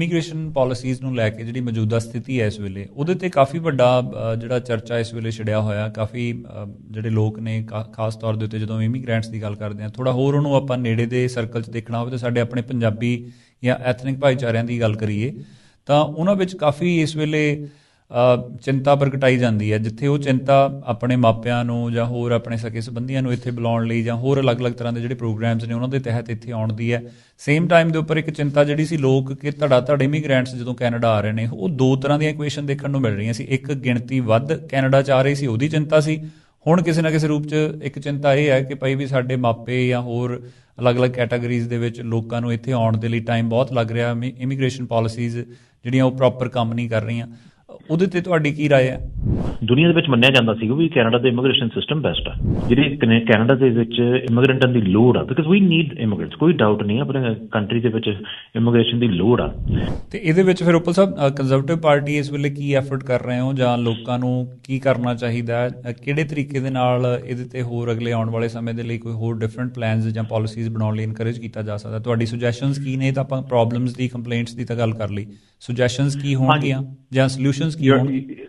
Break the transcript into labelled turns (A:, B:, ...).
A: Immigration policies ਨੂੰ ਲੈ ਕੇ ਜਿਹੜੀ ਮੌਜੂਦਾ ਸਥਿਤੀ ਹੈ ਇਸ ਵੇਲੇ, ਉਹਦੇ ਤੇ ਕਾਫੀ ਵੱਡਾ ਜਿਹੜਾ ਚਰਚਾ ਇਸ ਵੇਲੇ ਛਿੜਿਆ ਹੋਇਆ, ਕਾਫੀ ਜਿਹੜੇ ਲੋਕ ਨੇ ਕਾ- ਖਾਸ ਤੌਰ ਦੇ ਉੱਤੇ ਜਦੋਂ ਇਮੀਗ੍ਰੈਂਟਸ ਦੀ ਗੱਲ ਕਰਦੇ ਆ ਥੋੜਾ ਹੋਰ ਉਹਨੂੰ ਆਪਾਂ ਨੇੜੇ ਦੇ ਸਰਕਲ 'ਚ ਦੇਖਣਾ ਹੋਵੇ ਤਾਂ ਸਾਡੇ ਆਪਣੇ ਪੰਜਾਬੀ ਜਾਂ ਐਥਨਿਕ ਭਾਈਚਾਰਿਆਂ ਦੀ ਗੱਲ ਕਰੀਏ, ਤਾਂ ਉਹਨਾਂ ਵਿੱਚ ਕਾਫੀ ਇਸ ਵੇਲੇ ਚਿੰਤਾ ਪ੍ਰਗਟਾਈ ਜਾਂਦੀ ਹੈ। ਜਿੱਥੇ ਉਹ ਚਿੰਤਾ ਆਪਣੇ ਮਾਪਿਆਂ ਨੂੰ ਜਾਂ ਹੋਰ ਆਪਣੇ ਸਕੇ ਸੰਬੰਧੀਆਂ ਨੂੰ ਇੱਥੇ ਬੁਲਾਉਣ ਲਈ ਜਾਂ ਹੋਰ ਅਲੱਗ-ਅਲੱਗ ਤਰ੍ਹਾਂ ਦੇ ਜਿਹੜੇ ਪ੍ਰੋਗਰਾਮਸ ਨੇ, ਉਹਨਾਂ ਦੇ ਤਹਿਤ ਇੱਥੇ ਆਉਣ ਦੀ ਹੈ। ਸੇਮ ਟਾਈਮ ਦੇ ਉੱਪਰ ਇੱਕ ਚਿੰਤਾ ਜਿਹੜੀ ਸੀ ਲੋਕ ਕਿ ਧੜਾ ਧੜ ਇਮੀਗ੍ਰੈਂਟਸ ਜਦੋਂ ਕੈਨੇਡਾ ਆ ਰਹੇ ਨੇ, ਉਹ ਦੋ ਤਰ੍ਹਾਂ ਦੀਆਂ ਇਕੁਏਸ਼ਨ ਦੇਖਣ ਨੂੰ ਮਿਲ ਰਹੀਆਂ ਸੀ। ਇੱਕ ਗਿਣਤੀ ਵੱਧ ਕੈਨੇਡਾ ਚ ਆ ਰਹੀ ਸੀ, ਉਹਦੀ ਚਿੰਤਾ ਸੀ। ਹੁਣ ਕਿਸੇ ਨਾ ਕਿਸੇ ਰੂਪ ਚ ਇੱਕ ਚਿੰਤਾ ਇਹ ਹੈ ਕਿ ਭਾਈ ਵੀ ਸਾਡੇ ਮਾਪੇ ਜਾਂ ਹੋਰ ਅਲੱਗ-ਅਲੱਗ ਕੈਟਾਗਰੀਜ਼ ਦੇ ਵਿੱਚ ਲੋਕਾਂ ਨੂੰ ਇੱਥੇ ਆਉਣ ਦੇ ਲਈ ਟਾਈਮ ਬਹੁਤ ਲੱਗ ਰਿਹਾ। ਇਮੀਗ੍ਰੇਸ਼ਨ ਪਾਲਿਸੀਜ਼ ਜਿਹੜੀਆਂ ਉਹ ਪ੍ਰੋਪਰ ਕੰਮ ਨਹੀਂ ਕਰ ਰਹੀਆਂ। ਉਹਦੇ ਤੇ ਤੁਹਾਡੀ ਕੀ رائے ਹੈ
B: ਦੁਨੀਆ ਦੇ ਵਿੱਚ ਮੰਨਿਆ ਜਾਂਦਾ ਸੀਗਾ ਵੀ ਕੈਨੇਡਾ ਦਾ ਇਮੀਗ੍ਰੇਸ਼ਨ ਸਿਸਟਮ ਬੈਸਟ ਆ ਜਿਹੜੀ ਕਨੇ- ਕੈਨੇਡਾ ਦੇ ਵਿੱਚ ਇਮੀਗ੍ਰੈਂਟਾਂ ਦੀ ਲੋੜ ਆ ਬਿਕਾਜ਼ ਵੀ ਨੀਡ ਇਮੀਗ੍ਰੈਂਟਸ ਕੋਈ ਡਾਊਟ ਨਹੀਂ ਆਪਣੇ ਕੰਟਰੀ ਦੇ ਵਿੱਚ ਇਮੀਗ੍ਰੇਸ਼ਨ ਦੀ ਲੋੜ ਆ।
A: ਤੇ ਇਹਦੇ ਵਿੱਚ ਫਿਰ ਉਪਲ ਸਾਹਿਬ ਕੰਜ਼ਰਵੇਟਿਵ ਪਾਰਟੀ ਇਸ ਵੇਲੇ ਕੀ ਐਫਰਟ ਕਰ ਰਹੇ ਹੋ ਜਾਂ ਲੋਕਾਂ ਨੂੰ ਕੀ ਕਰਨਾ ਚਾਹੀਦਾ? ਕਿਹੜੇ ਤਰੀਕੇ ਦੇ ਨਾਲ ਇਹਦੇ ਤੇ ਹੋਰ ਅਗਲੇ ਆਉਣ ਵਾਲੇ ਸਮੇਂ ਦੇ ਲਈ ਕੋਈ ਹੋਰ ਡਿਫਰੈਂਟ ਪਲਾਨਸ ਜਾਂ ਪਾਲਿਸੀਜ਼ ਬਣਾਉਣ ਲਈ ਇਨਕਰੇਜ ਕੀਤਾ ਜਾ ਸਕਦਾ? ਤੁਹਾਡੀ ਸੁਜੈਸ਼ਨਸ ਕੀ ਨੇ? ਤਾਂ ਆਪਾਂ ਪ੍ਰੋਬਲਮਸ ਦੀ ਕੰਪਲੇਂਟਸ ਦੀ ਤਾਂ ਗੱਲ ਕਰ ਲਈ। ਸੁਜੈਸ਼ਨਸ ਕੀ ਹੋਣਗੀਆਂ ਜਾਂ ਸੋਲੂਸ਼ਨਸ ਕੀ ਹੋਣਗੇ?